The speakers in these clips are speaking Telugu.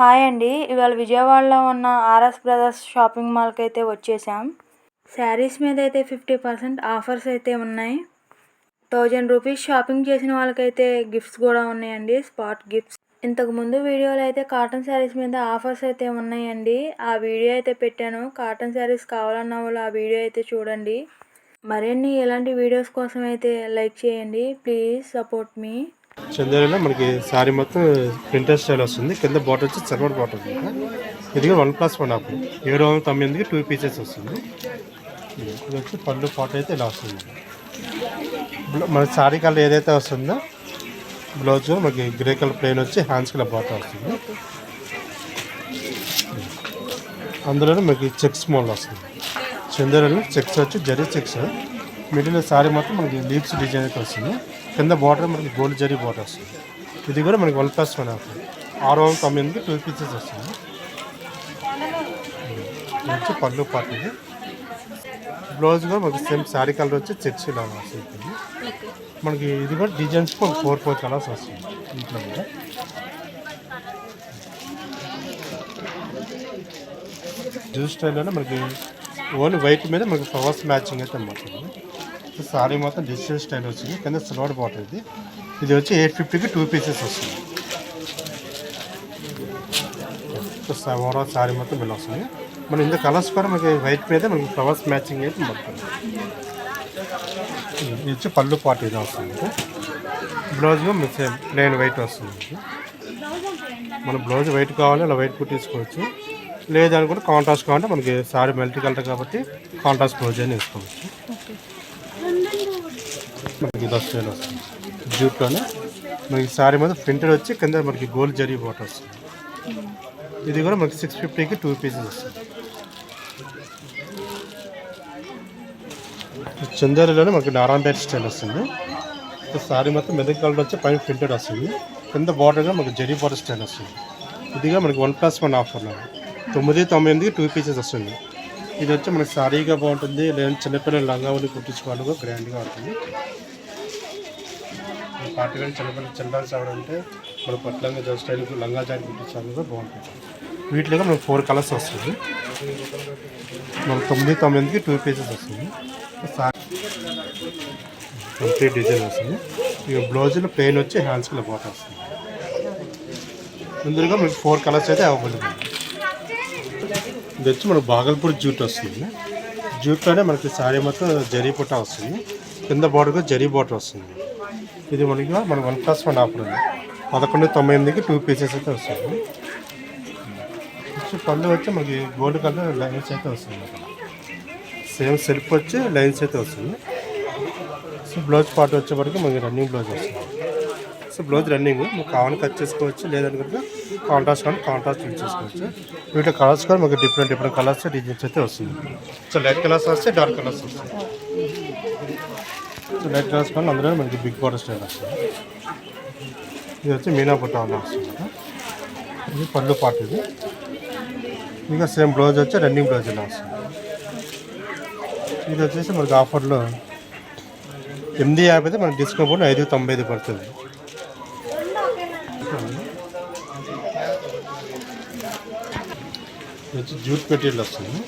హాయ్ అండి. ఇవాళ విజయవాడలో ఉన్న ఆర్ఎస్ బ్రదర్స్ షాపింగ్ మాల్కి అయితే వచ్చేసాం. శారీస్ మీద అయితే ఫిఫ్టీ పర్సెంట్ ఆఫర్స్ అయితే ఉన్నాయి. థౌజండ్ రూపీస్ షాపింగ్ చేసిన వాళ్ళకైతే గిఫ్ట్స్ కూడా ఉన్నాయండి స్పాట్ గిఫ్ట్స్. ఇంతకుముందు వీడియోలో అయితే కాటన్ శారీస్ మీద ఆఫర్స్ అయితే ఉన్నాయండి. ఆ వీడియో అయితే పెట్టాను. కాటన్ శారీస్ కావాలన్న వాళ్ళు ఆ వీడియో అయితే చూడండి. మరిన్ని ఇలాంటి వీడియోస్ కోసం అయితే లైక్ చేయండి. Please support me. చందేరిలో మనకి శారీ మొత్తం ప్రింటర్ స్టైల్ వస్తుంది. కింద బాటర్ వచ్చి సిల్వర్ బాటర్ ఇది వన్ ప్లస్ వన్ ఆఫ్ ఏడు వందల తొమ్మిదికి టూ పీసెస్ వస్తుంది. ఇది వచ్చి పళ్ళు పాట అయితే ఇలా వస్తుంది. మన శారీ కలర్ ఏదైతే వస్తుందో బ్లౌజ్ మనకి గ్రే కలర్ ప్లెయిన్ వచ్చి హ్యాండ్స్ కలర్ బాటర్ వస్తుంది. అందులోనే మనకి చెక్స్ మోడల్ వస్తుంది. చందేరిలో చెక్స్ వచ్చి జరీ చెక్స్. మిడిల్ శారీ మొత్తం మనకి లీవ్స్ డిజైన్ అయితే వస్తుంది. కింద బార్డర్ మనకి గోల్డ్ జరీ బార్డర్ వస్తుంది. ఇది కూడా మనకి వన్ ప్లస్ వన్ అవుతుంది ఆరు వందల తొమ్మిదికి టూ పీసెస్ వస్తుంది. ఇది వచ్చి పళ్ళు పార్ట్. ఇది బ్లౌజ్ కూడా మనకి సేమ్ శారీ కలర్ వచ్చి చెక్స్ ఇలా వస్తుంది. మనకి ఇది కూడా డిజైన్స్ మనకి ఫోర్ ఫోర్ కలర్స్ వస్తుంది ఇంట్లో కూడా. జ్యూస్ స్టైల్లోనే మనకి ఓన్లీ వైట్ మీద మనకి ఫ్లవర్స్ మ్యాచింగ్ అయితే మాట్లాడుతుంది సారీ మొత్తం డిజిటల్ స్టైల్ వచ్చింది కింద సిల్వర్ బాటిల్ ఇది. ఇది వచ్చి ఎయిట్ ఫిఫ్టీకి టూ పీసెస్ వస్తుంది. ఓవరాల్ సారీ మొత్తం బిల్ వస్తుంది. మనం ఇంత కలర్స్ కూడా మనకి వైట్ మీద మనకి ఫ్లవర్స్ మ్యాచింగ్ అయితే మొత్తం ఇది వచ్చి పళ్ళు పార్ట్ ఇది వస్తుంది బ్లౌజ్ సేమ్ ప్లెయిన్ వైట్ వస్తుంది మన బ్లౌజ్ వైట్ కావాలి అలా వైట్ కుట్టించుకోవచ్చు. లేదనుకుంటే కాంట్రాస్ట్ కావాలంటే మనకి సారీ మెల్టీ కలర్ కాబట్టి కాంట్రాస్ట్ బ్లౌజ్ అని వేసుకోవచ్చు. మనకి ఇది స్టైల్ వస్తుంది జూట్లోనే. మనకి సారీ మీద ప్రింటెడ్ వచ్చి కింద మనకి గోల్డ్ జరీ బాటర్ వస్తుంది. ఇది కూడా మనకి సిక్స్ ఫిఫ్టీకి టూ పీసెస్ వస్తుంది. చందేరిలోనే మనకి నారాయణపేట స్టైల్ వస్తుంది. సారీ మొత్తం మెదక్ కలర్ వచ్చి పైన ప్రింటెడ్ వస్తుంది. కింద బార్డర్గా మనకి జరీ బార్డర్ స్టైల్ వస్తుంది. ఇదిగా మనకి వన్ ప్లస్ వన్ ఆఫర్లో తొమ్మిది తొమ్మిదికి టూ పీసెస్ వస్తుంది. ఇది వచ్చి మనకి సారీగా బాగుంటుంది. లేదంటే చిన్నపిల్లలు లంగా ఉండి కుట్టించుకోవాలి కూడా గ్రాండ్గా ఉంటుంది. పార్టీ వేర్ చిన్నపిల్లలు చిల్డ్రన్స్ ఎవరంటే మన పట్లంగా స్టైల్ లంగా జాకెట్ కుట్టించాలి కూడా బాగుంటుంది. వీటిలో మనకి ఫోర్ కలర్స్ వస్తుంది. మనకు తొమ్మిది తొమ్మిదికి టూ పీసెస్ వస్తుంది. సారీ. కంప్లీట్ డిజైన్ వస్తుంది. ఇక బ్లౌజ్లో ప్లెయిన్ వచ్చి హ్యాండ్స్కి బాట వస్తుంది. ముందుగా మీకు ఫోర్ కలర్స్ అయితే అవైలబుల్ ఇది వచ్చి మనకు బాగల్పూర్ జూట్ వస్తుంది. జూట్లోనే మనకి శారీ మొత్తం జరీ పుట్ట వస్తుంది. కింద బార్డర్ జరీ బార్డర్ వస్తుంది. ఇది మనకి మన వన్ ప్లస్ వన్ ఆఫర్ ఉంది. పదకొండు తొంభై ఎనిమిదికి టూ పీసెస్ అయితే వస్తుంది వచ్చి పళ్ళు వచ్చి మనకి గోల్డ్ కలర్ లైన్స్ అయితే వస్తుంది సేమ్ సెల్ఫ్ వచ్చి లైన్స్ అయితే వస్తుంది. సో బ్లౌజ్ పార్ట్ వచ్చేవరకు మనకి రన్నింగ్ బ్లౌజ్ వస్తుంది. సో బ్లౌజ్ రన్నింగ్ మీకు కావాలని కట్ చేసుకోవచ్చు లేదనుకుంటే కాంట్రాస్ట్ కానీ కాంట్రాస్ట్ యూజ్ చేసుకోవచ్చు. వీటిలో కలర్స్ కూడా మనకి డిఫరెంట్ డిఫరెంట్ కలర్స్ డిజైన్స్ అయితే వస్తుంది. సో లైట్ కలర్స్ వస్తే డార్క్ కలర్స్ వస్తాయి. లైట్ కలర్స్ అందులో మనకి బిగ్ బార్డర్ స్టైల్ వస్తుంది ఇది వచ్చి మీనాపట్నం బుట్ట వస్తుంది ఇది పళ్ళు పార్ట్ ఇది. ఇంకా సేమ్ బ్లౌజ్ వచ్చి రన్నింగ్ బ్లౌజ్ ఇలా వస్తుంది ఇది వచ్చేసి మనకి ఆఫర్లో ఎనిమిది యాభై అయితే మనకి డిస్కౌంట్ కూడా ఐదు తొంభై ఐదు పడుతుంది. ఇది వచ్చి జూట్ మెటీరియల్ వస్తుంది.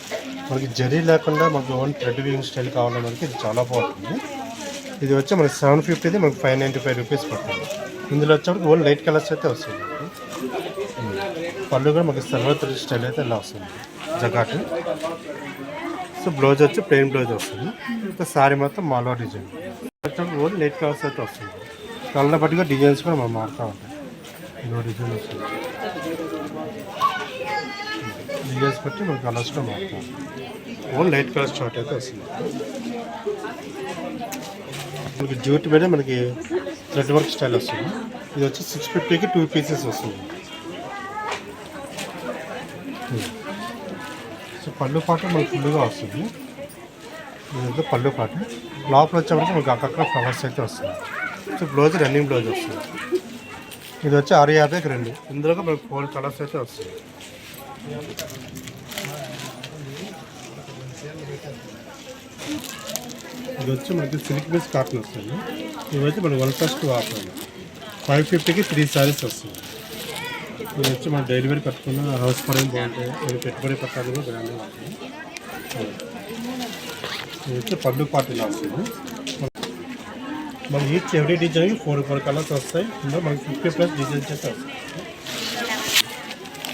మనకి జరీ లేకుండా మనకి ఓన్ థ్రెడ్ వీవింగ్ స్టైల్ కావాలన్న మనకి ఇది చాలా బాగుంటుంది. ఇది వచ్చి మనకి సెవెన్ ఫిఫ్టీది మనకి ఫైవ్ నైంటీ ఫైవ్ రూపీస్ పడుతుంది. ఇందులో వచ్చేప్పటికి ఓన్లీ లైట్ కలర్స్ అయితే వస్తుంది. పళ్ళు కూడా మనకి సిల్వర్ స్టైల్ అయితే ఇలా వస్తుంది. జగాటు సో బ్లౌజ్ వచ్చి ప్లెయిన్ బ్లౌజ్ వస్తుంది. ఇంకా సారీ మాత్రం మాలో డిజైన్. ఓన్లీ లైట్ కలర్స్ అయితే వస్తుంది. కలర్ బట్టిగా డిజైన్స్ కూడా మనం మారుతూ ఉంటాయి ఇదో డిజైన్ వస్తుంది. డిజైన్స్ బట్టి మనకి కలర్స్ కూడా మారుతాం. ఓన్లీ లైట్ కలర్స్ షార్ట్ అయితే వస్తుంది. మనకి జ్యూట్ మీద మనకి థ్రెడ్ వర్క్ స్టైల్ వస్తుంది. ఇది వచ్చి సిక్స్ ఫిఫ్టీకి టూ పీసెస్ వస్తుంది. సో పళ్ళు పాట మనకు ఫుల్గా వస్తుంది. ఇదంతా పళ్ళు పాట. లోపల వచ్చేప్పటికి మనకి అక్కడక్కడ ఫ్లవర్స్ అయితే వస్తుంది సో బ్లౌజ్ రన్నింగ్ బ్లౌజ్ వస్తుంది. ఇది వచ్చి ఆరు యాభైకి రెండు. ఇందులో మనకి ఫోర్ కలర్స్ అయితే వస్తుంది ఇది వచ్చి మనకి సిల్క్ బేస్ కాటన్ వస్తుంది. ఇది వచ్చి మన వన్ ఫస్ట్ ఆఫర్ ఫైవ్ ఫిఫ్టీకి త్రీ శారీస్ వస్తుంది. ఇది వచ్చి మన డెలివరీ పెట్టుకున్న కట్టుకున్న హౌస్ పరం బాగుంటాయి. ఇది పెట్టుబడి పెట్టాలి కూడా బ్రాండ్ ఇది వచ్చి పబ్లిక్ పార్టీలో వస్తుంది. మనకి each every design four four colours వస్తాయి. ఇందులో మనకి ఫిఫ్టీ ప్లస్ డిజైన్స్ అయితే వస్తాయి.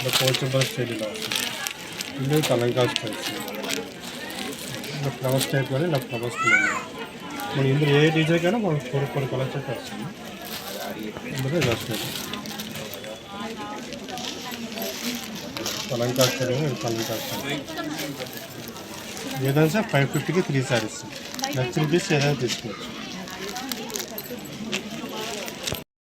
ఇలా స్టైల్ ఇలా వస్తుంది. ఇందులో కలంకా స్టైల్స్ ఇలా ఫ్లవర్స్ టైప్ కానీ ఇలా ఫ్లవర్స్ మనం ఇందులో ఏ డిజైన్ కైనా మనం ఫోర్ ఫోర్ కలర్స్ అయితే వస్తుంది. ఇందులో ఇలా స్టైల్ కలంకా స్టైల్ ఏదైనా సార్ ఫైవ్ ఫిఫ్టీకి త్రీ సారీస్ నచ్చిన పీస్ ఏదైనా తీసుకోవచ్చు.